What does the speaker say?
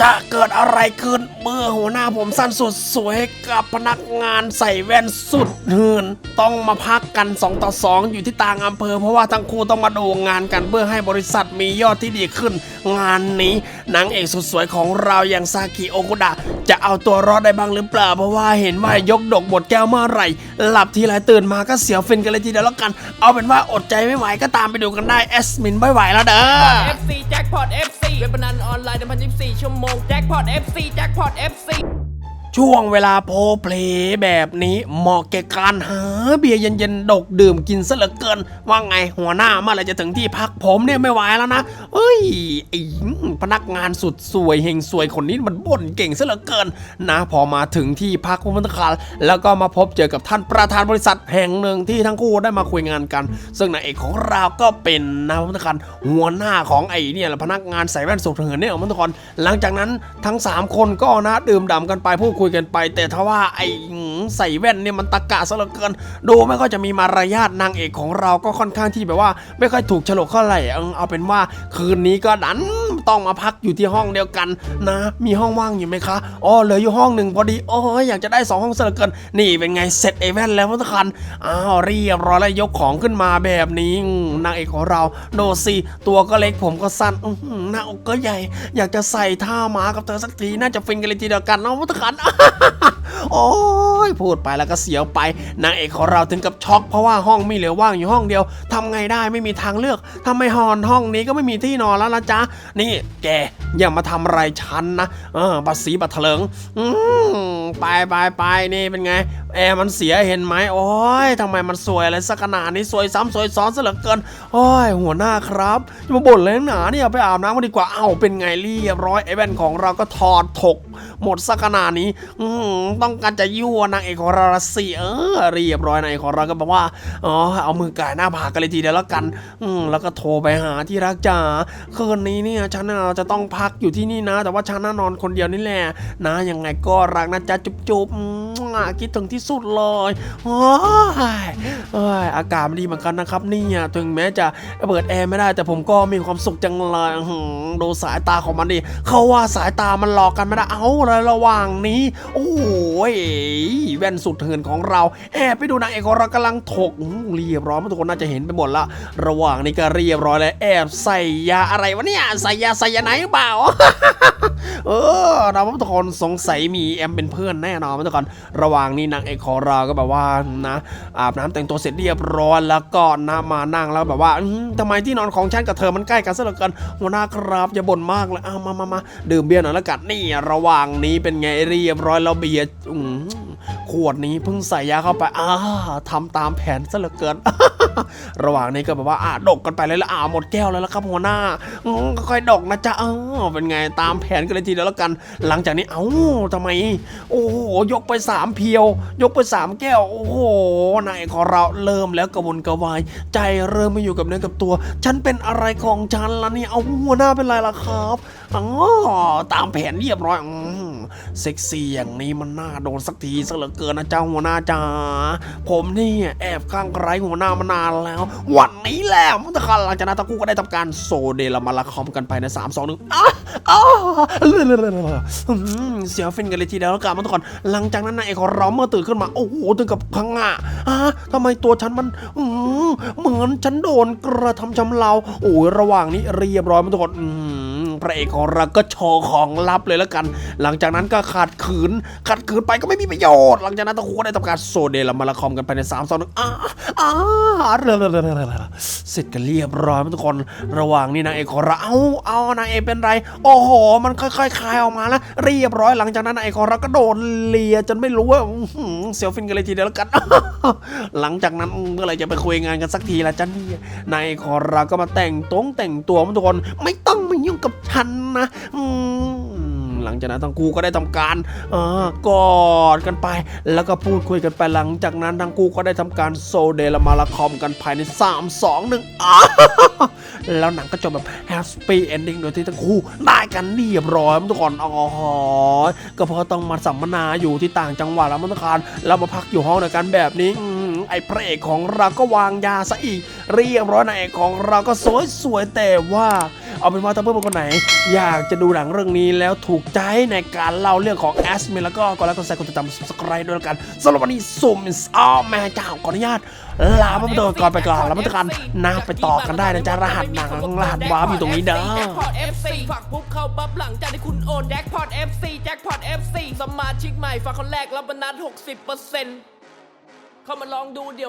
จะเกิดอะไรขึ้นเมื่อหัวหน้าผมสั้นสุดสวยกับพนักงานใส่แว่นสุดเหืนต้องมาพักกัน 2 ต่อ 2 อยู่ที่ต่างอำเภอ เพราะว่าทั้งคู่ต้องมาดูงานกันเพื่อให้บริษัทมียอดที่ดีขึ้น งานนี้นางเอกสุดสวยของเราอย่างซากิโอกุดะจะเอาตัวรอดได้บ้างหรือเปล่า เพราะว่าเห็นว่ายกดกบทแก้วเมื่อไหร่ หลับทีไรตื่นมาก็เสียวฟินกันเลยทีเดียวแล้วกัน เอาเป็นว่าอดใจไม่ไหวก็ตามไปดูกันได้แอสมินไม่ไหวแล้วเด้อ FC แจ็คพอต FC เว็บพนันออนไลน์1,024 ชั่วโมงแจ็คพอต FC แจ็คพอต FC ช่วงเวลาโพลเพลแบบนี้เหมาะแก่การหาเบียร์เย็นๆดกดื่มกินซะเหลือเกิน ว่าไงหัวหน้าเมื่อไรจะถึงที่พักผมเนี่ยไม่ไหวแล้วนะเอ้ยไอ้พนักงานสุดสวยเฮงสวยคนนี้มันบ่นเก่งซะเหลือเกิน นะ พอมาถึงที่พักผู้บัญชาการแล้วก็มาพบเจอกับท่านประธานบริษัทแห่งหนึ่งที่ทั้งคู่ได้มาคุยงานกัน ซึ่งนายเอกของเราก็เป็นนะผู้บัญชาการหัวหน้าของไอ้เนี่ยแหละพนักงานใส่แว่นสุดเหินเนี่ยผู้บัญชาการหลังจากนั้นทั้งสามคนก็นะดื่มด่ำกันไปพูดคุยกันไป แต่ทว่าไอ้ใส่แว่นเนี่ยมันตะกะซะเหลือเกิน ดูไม่ค่อยจะมีมารยาทนางเอกของเราก็ค่อนข้างที่แบบว่า ไม่ค่อยถูกฉลกเท่าไหร่เออเอาเป็นว่าคืนนี้ก็ดันต้องมาพักอยู่ที่ห้องเดียวกันนะ มีห้องว่างอยู่ไหมคะอ๋อเหลืออยู่ห้องหนึ่งพอดีโอ้ยอยากจะได้สองห้องซะเหลือเกิน นี่เป็นไงเสร็จไอ้แว่นแล้วทุกคันอ้าวเรียบร้อยแล้วยกของขึ้นมาแบบนี้นางเอกของเราโดสิตัวก็เล็กผมก็สั้นหน้าอกก็ใหญ่ อยากจะใส่ท่าหมากับเธอสักทีน่าจะฟินกันเลยทีเดียวกันเนาะทุกคันโอ้ยพูดไปแล้วก็เสียวไปนางเอกของเราถึงกับช็อกเพราะว่าห้องมีเหลือว่างอยู่ห้องเดียวทำไงได้ไม่มีทางเลือกทำไมหอนห้องนี้ก็ไม่มีที่นอนแล้วละจ๊ะนี่แกอย่ามาทำอะไรฉันนะเออบัดสีบัดเถลิงอืมไปไปไปนี่เป็นไงแอร์มันเสียเห็นไหมโอ้ยทำไมมันสวยอะไรสักขนาดนี้สวยซ้ำสวยซ้อนซะเหลือเกินโอ้ยหัวหน้าครับจะมาบ่นเลยหนาเนี่ยไปอาบน้ำกันดีกว่าเอ้าเป็นไงเรียบร้อยไอ้แว่นของเราก็ถอดถก หมดสักขนาดนี้ต้องการจะยั่วนางเอกของเราสิเออเรียบร้อยนางเอกของเราก็บอกว่าอ๋อเอามือก่ายหน้าผากกันเลยทีเดียวแล้วกันอืมแล้วก็โทรไปหาที่รักจ๋าคืนนี้เนี่ยฉันจะต้องพักอยู่ที่นี่นะ แต่ว่าฉันน่านอนคนเดียวนี่แหละนะยังไงก็รักนะจ๊ะจุ๊บจุ๊บ อืมคิดถึงที่สุดเลยโอ้ยเอ้ยอากาศมันดีเหมือนกันนะครับเนี่ยถึงแม้จะเปิดแอร์ไม่ได้ แต่ผมก็มีความสุขจังเลยดูสายตาของมันดิเขาว่าสายตามันหลอกกันไม่ได้เอาเลยระหว่างนี้ โอ้ยแว่นสุดเหินของเรา แอบไปดูนางเอกของเรากำลังถกเรียบร้อยทุกคนน่าจะเห็นไปหมดละ ระหว่างนี้ก็เรียบร้อยแล้วแอบใส่ยาอะไรวะเนี่ยใส่ยาใส่ยาไหนหรือเปล่า เออเราทุกคนสงสัยมีแอมเป็นเพื่อนแน่นอนทุกคนระหว่างนี้นางเอกของเราก็แบบว่านะอาบน้ำแต่งตัวเสร็จเรียบร้อยแล้วก็นะมานั่งแล้วแบบว่าอื้อทำไมที่นอนของฉันกับเธอมันใกล้กันซะเหลือเกินหัวหน้าครับอย่าบ่นมากเลยเอามามามาดื่มเบียร์หน่อยแล้วกันนี่ระหว่างนี้เป็นไงเรียบร้อยแล้วเบียร์อืม ขวดนี้เพิ่งใส่ยาเข้าไปอ่าทำตามแผนซะเหลือเกิน ระหว่างนี้ก็แบบว่าอะดกกันไปเลยละอ่าหมดแก้วแล้วละครับหัวหน้าค่อยดกนะจ๊ะเออเป็นไงตามแผนกันเลยทีเดียวแล้วกัน หลังจากนี้เอ้าทำไม โอ้โหยกไปสามเพียว ยกไปสามแก้ว โอ้โหนายของเราเริ่มแล้วกระวนกระวาย ใจเริ่มไม่อยู่กับเนื้อกับตัว ฉันเป็นอะไรของฉันล่ะเนี่ยเอาหัวหน้าเป็นไรล่ะครับอ๋อตามแผนเรียบร้อยอืมเซ็กซี่อย่างนี้มันน่าโดนสักทีสักเหลือเกินนะเจ้าหัวหน้าจ๋าผมนี่แอบข้างไร้หัวหน้ามานานแล้ว วันนี้แหละมุตะคันหลังจากนั้นทั้งคู่ก็ได้ทำการโซเดลมาละคอมกันไปในสามสองหนึ่งอ้าอ้าอืมเสียวฟินกันเลยทีเดียวแล้วกันมุตะคันหลังจากนั้นนายเอกของเราเมื่อตื่นขึ้นมา โอ้โหถึงกับพังงะอะทำไมตัวฉันมันอืมเหมือนฉันโดนกระทำชำเราโอ้ยระหว่างนี้เรียบร้อยมุตะคันอืม พระเอกของเราก็โชว์ของลับเลยแล้วกัน หลังจากนั้นก็ขาดขืนขาดขืนไปก็ไม่มีประโยชน์ หลังจากนั้นทั้งคู่ก็ได้ทำการโซเดลมาละคอมกันไปในสามสองหนึ่งอ้าอ้าเสร็จกันเรียบร้อยทุกคนระหว่างนี้นางเอกของเราเอาเอานางเอกเป็นไร โอ้โห มันค่อยๆคลายออกมาแล้วเรียบร้อยหลังจากนั้นนางเอกของเราก็โดนเลียจนไม่รู้ว่าเสียวฟินกันเลยทีเดียวแล้วกัน หลังจากนั้นเมื่อไรจะไปคุยงานกันสักทีละจ้ะนี่นายเอกของเราก็มาแต่งตรงแต่งตัวทุกคนไม่ต้อง กับฉันนะหลังจากนั้นทั้งคู่ก็ได้ทำการอกอดกันไป แล้วก็พูดคุยกันไปหลังจากนั้นทั้งคู่ก็ได้ทำการโซเดลมาละคอมกันภายใน 3 2 1อ้าแล้วหนังก็จบแบบแฮปปี้เอนดิ้งโดยที่ทั้งคู่ได้กันเรียบร้อยทุกคนอ๋อก็เพราะต้องมาสัมมนาอยู่ที่ต่างจังหวัดแล้วมันต้องการแล้วมาพักอยู่ห้องเดียวกันแบบนี้ไอ้พระเอกของเราก็วางยาซะอีก เรียบร้อยนายเอกของเราก็สวยสวยแต่ว่า เอาเป็นว่าถ้าเพื่อนคนไหน อยากจะดูหนังเรื่องนี้แล้วถูกใจในการเล่าเรื่องของแอสเมแล้วก็กดไลค์กดแชร์กดติดตาม subscribe ด้วยกันสำหรับวันนี้ซุ่มอ้อแม่เจ้าขออนุญาตลาไปก่อนก่อนไปก่อนแล้วมาตกันนะไปต่อกันได้นะจ๊ะรหัสหนังรหัสวาร์ปอยู่ตรงนี้เด้อแจ็คพอต FC ฝากปุ๊บเข้าปั๊บหลังจากที่คุณโอนแจ็คพอต FC แจ็คพอต FC สมาชิกใหม่ฝากคนแรกรับโบนัส60%เข้ามาลองดูเดี๋ยว